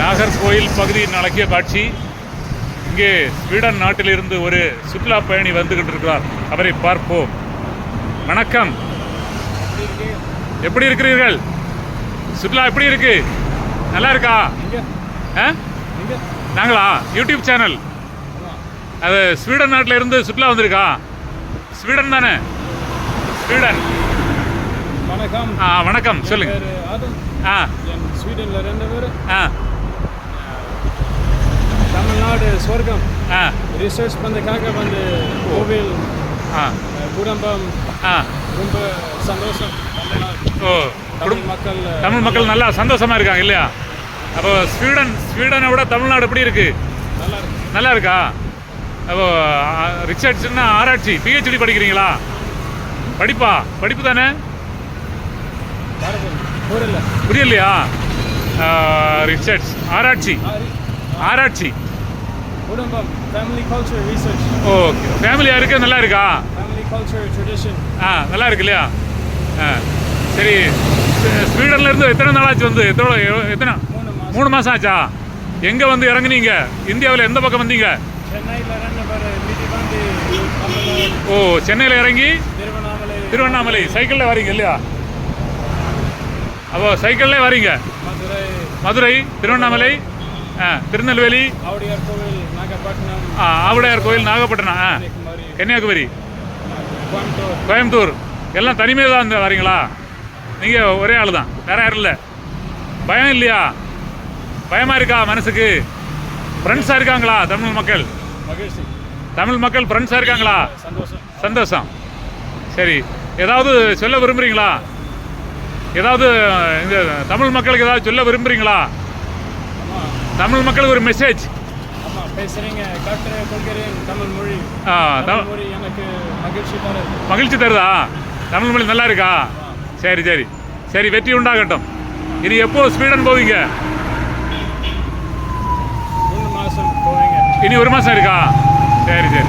நாகர்கோயில் பகுதியின் அழகிய காட்சி. இங்கே ஸ்வீடன் நாட்டிலிருந்து ஒரு சுற்றுலா பயணி வந்து கொண்டிருக்கிறார் அவரை பார்ப்போம். வணக்கம். எப்படி இருக்கிறீர்கள்? சுற்றுலா எப்படி இருக்கு? நல்லா இருக்கா? ஆ? நாங்களா? YouTube channel. அது ஸ்வீடன் நாட்டில் இருந்து சுற்றுலா வந்திருக்கா? ஸ்வீடன் தானே? ஸ்வீடன். வணக்கம். ஆ வணக்கம். சொல்லுங்க. பேரு ஆ. ஸ்வீடன்ல இருந்தவர் ஆ. தமிழ்நாடு சொர்க்கம். ஆ. ரிசர்ச் பண்ணதுக்காக வந்து கோவில் குடும்பம் ஆ. ரொம்ப சந்தோஷம். ஓ. தமிழ் மக்கள் தமிழ் மக்கள் நல்லா சந்தோஷமா இருக்காங்க இல்லையா? அப்போ ஸ்வீடன் ஸ்வீடனை விட தமிழ்நாடு எப்படி இருக்கு? நல்லா இருக்கு. நல்லா இருக்கா? அப்போ ரிசர்ச்னா ஆராய்ச்சி பிஹெச்டி படிக்கிறீங்களா? படிப்பா? படிப்பு தானே? புரியலையா? ரிசர்ச் ஆராய்ச்சி. ஆராய்ச்சி. குடும்பம் ஃபேமிலி கல்ச்சர் ரிசர்ச் ஓகே ஃபேமிலியாக இருக்கு? நல்லா இருக்கா? ஃபேமிலி கல்ச்சர் ட்ரெடிஷன் ஆ நல்லா இருக்கு இல்லையா? ஆ சரி. ஸ்வீ- ஸ்வீடன்ல இருந்து எத்தனை நாளாச்சு வந்து? எத்தனை எத்தனை? மூணு மாதம் ஆச்சா எங்கே வந்து இறங்குனீங்க? இந்தியாவில் எந்த பக்கம் வந்தீங்க? ஓ சென்னையில் இறங்கி திருவண்ணாமலை. திருவண்ணாமலை. சைக்கிளில் வரீங்க இல்லையா? அப்போ சைக்கிள்லே வரீங்க? மதுரை. மதுரை திருவண்ணாமலை திருநெல்வேலி ஆவுடையார் கோயில் நாகப்பட்டினம் கன்னியாகுமரி. கோயம்புத்தூர். எல்லாம் தனிமையாக தான் இந்த வரீங்களா? நீங்கள் ஒரே ஆள் தான். வேற யாரும் இல்லை. பயம் இல்லையா? பயமாக இருக்கா மனசுக்கு? ஃப்ரெண்ட்ஸாக இருக்காங்களா தமிழ் மக்கள்? தமிழ் மக்கள் ஃப்ரெண்ட்ஸாக இருக்காங்களா? சந்தோஷம். சந்தோஷம். சரி. ஏதாவது சொல்ல விரும்புகிறீங்களா ஏதாவது இந்த தமிழ் மக்களுக்கு ஏதாவது சொல்ல விரும்புகிறீங்களா தமிழ் மக்களுக்கு ஒரு மெசேஜ் ஆமா பேசுறீங்க. கற்று கொள்கிறேன் தமிழ் மொழி. ஆ, தமிழ் த- மொழி எனக்கு மகிழ்ச்சி தருது. மகிழ்ச்சி தருதா? தமிழ் மொழி நல்லா இருக்கா? சரி சரி. சரி வெற்றி உண்டாகட்டும். இனி எப்போ ஸ்வீடன் போவீங்க? மூணு மாசம் போவீங்க. இனி ஒரு மாதம் இருக்கா? சரி சரி.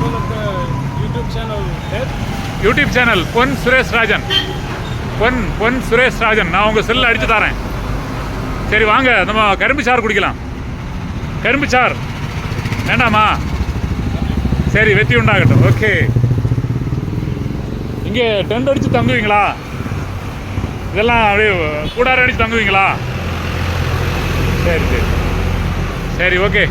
உங்களுக்கு யூடியூப் சேனல் யூடியூப் சேனல் பொன் சுரேஷ் ராஜன். பொன் பொன் சுரேஷ் ராஜன். நான் உங்கள் செல்லில் அடித்து தரேன். சரி வாங்க. நம்ம கரும்பு சாறு குடிக்கலாம். கரும்பு சார். வேண்டாமா? சரி வெற்றி உண்டாகட்டும். ஓகே. இங்கே டென்ட் அடித்து தங்குவீங்களா? இதெல்லாம் அப்படியே கூடாரம் அடித்து தங்குவீங்களா? சரி சரி. சரி ஓகே.